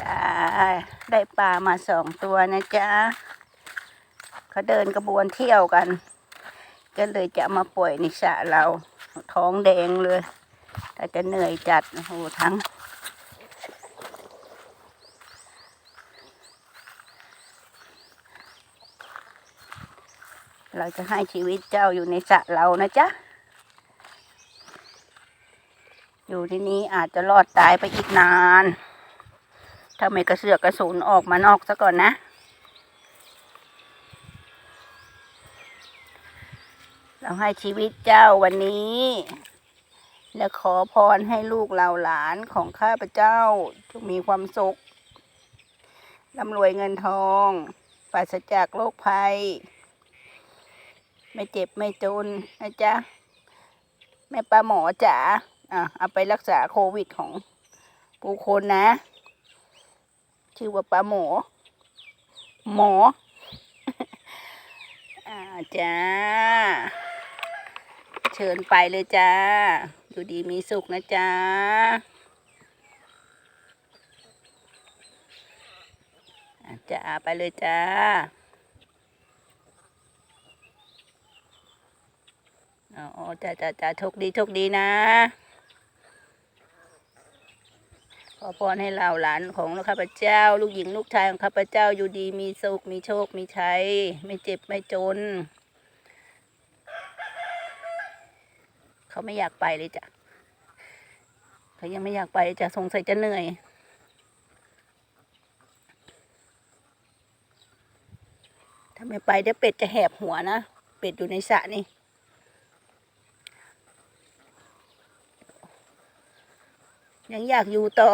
จ้าได้ปลามาสองตัวนะจ๊ะเขาเดินกระบวนเที่ยวกัน ก็เลยจะมาปล่อยในสระเรา ท้องแดงเลยถ้าจะเหนื่อยจัดโอ้โหทั้ง เราจะให้ชีวิตเจ้าอยู่ในสระเรานะจ๊ะ อยู่ที่นี้อาจจะรอดตายไปอีกนาน ถ้าไม่กระเสือกกระสุนออกมานอกซะก่อนนะ เราให้ชีวิตเจ้าวันนี้ และขอพรให้ลูกเหล่าหลานของข้าพเจ้าจงมีความสุขร่ำรวยเงินทองปราศจากโรคภัย ไม่เจ็บไม่จนนะจ๊ะ แม่ปลาหมอจ๋าอะเอาไปรักษาโควิดของผู้คนนะ ชื่อว่าปลาหมอ หมออ่าจ้า เชิญไปเลยจ้า อยู่ดีมีสุขนะจ๊ะอะจ้าไปเลยจ้าอ๋อจ้าจ้าจ้าโชคดีโชคดีนะ ขอพรให้เราหลานของข้าพเจ้า ลูกหญิงลูกชายของข้าพเจ้าอยู่ดีมีสุขมีโชคมีชัยไม่เจ็บไม่จน เขาไม่อยากไปเลยจ้ะเขายังไม่อยากไปจะสงสัยจะเหนื่อยถ้าไม่ไปเดี๋ยวเป็ดจะแหบหัวนะ เป็ดอยู่ในสระนี่ ยังอยากอยู่ต่อ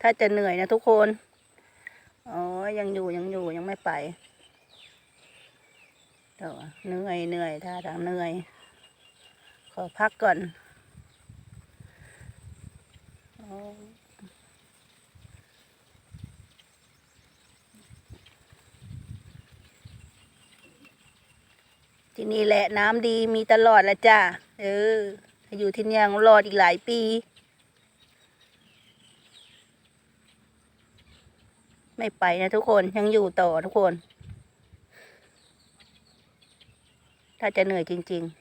ถ้าจะเหนื่อยนะทุกคน อ๋อ ยังอยู่ยังอยู่ยังไม่ไปเดี๋ยวเหนื่อยเหนื่อยท่าทางเหนื่อย ขอพักก่อนอที่นี่แหละน้ำดีมีตลอดละจ้าเอออยู่ที่นี่ยังรอดอีกหลายปี ไม่ไปนะทุกคนยังอยู่ต่อทุกคน ถ้าจะเหนื่อยจริง ๆ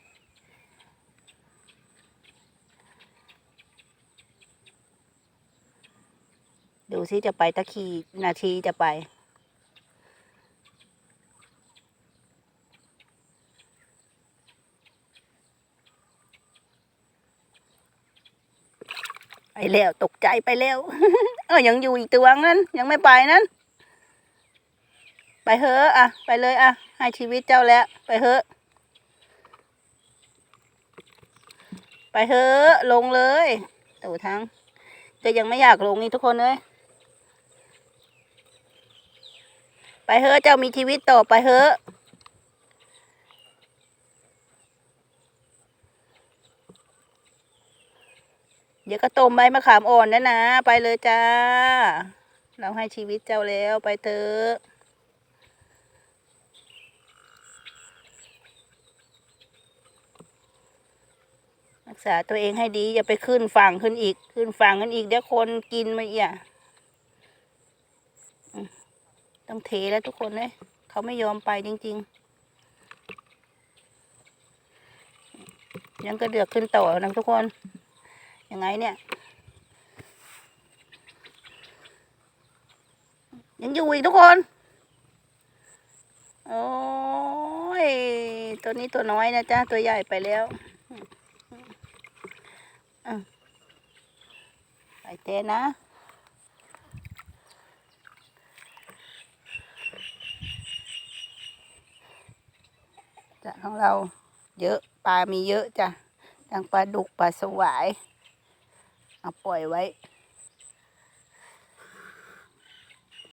ดูซิจะไปตะคีนาทีจะไป ไปแล้วตกใจไปแล้วเออยังอยู่อีกตัวนั้น ยังไม่ไปนั้น ไปเถอะอะ ไปเลยอะ ให้ชีวิตเจ้าแล้ว ไปเถอะไปเถอะลงเลยตู่ทั้งก็ยังไม่อยากลงนี่ทุกคนเลยไปเถอะเจ้ามีชีวิตต่อไปเถอะ เดี๋ยวก็ต้มใบมะขามอ่อนนะนะ ไปเลยจ้า เราให้ชีวิตเจ้าแล้วไปเถอะรักษาตัวเองให้ดี อย่าไปขึ้นฝั่งขึ้นอีก ขึ้นฝั่งขึ้นอีกเดี๋ยวคนกินมาอี่ะต้องเทแล้วทุกคนเลยเขาไม่ยอมไปจริง ๆ ยังก็เดือกขึ้นต่อนะทุกคน ยังไงเนี่ย ยังอยู่อีกทุกคน โอ้ย ตัวนี้ตัวน้อยนะจ๊ะ ตัวใหญ่ไปแล้วไปเต้นนะจ้ะของเราเยอะปลามีเยอะจ้ะทั้งปลาดุกปลาสวาย ปล่อยไว้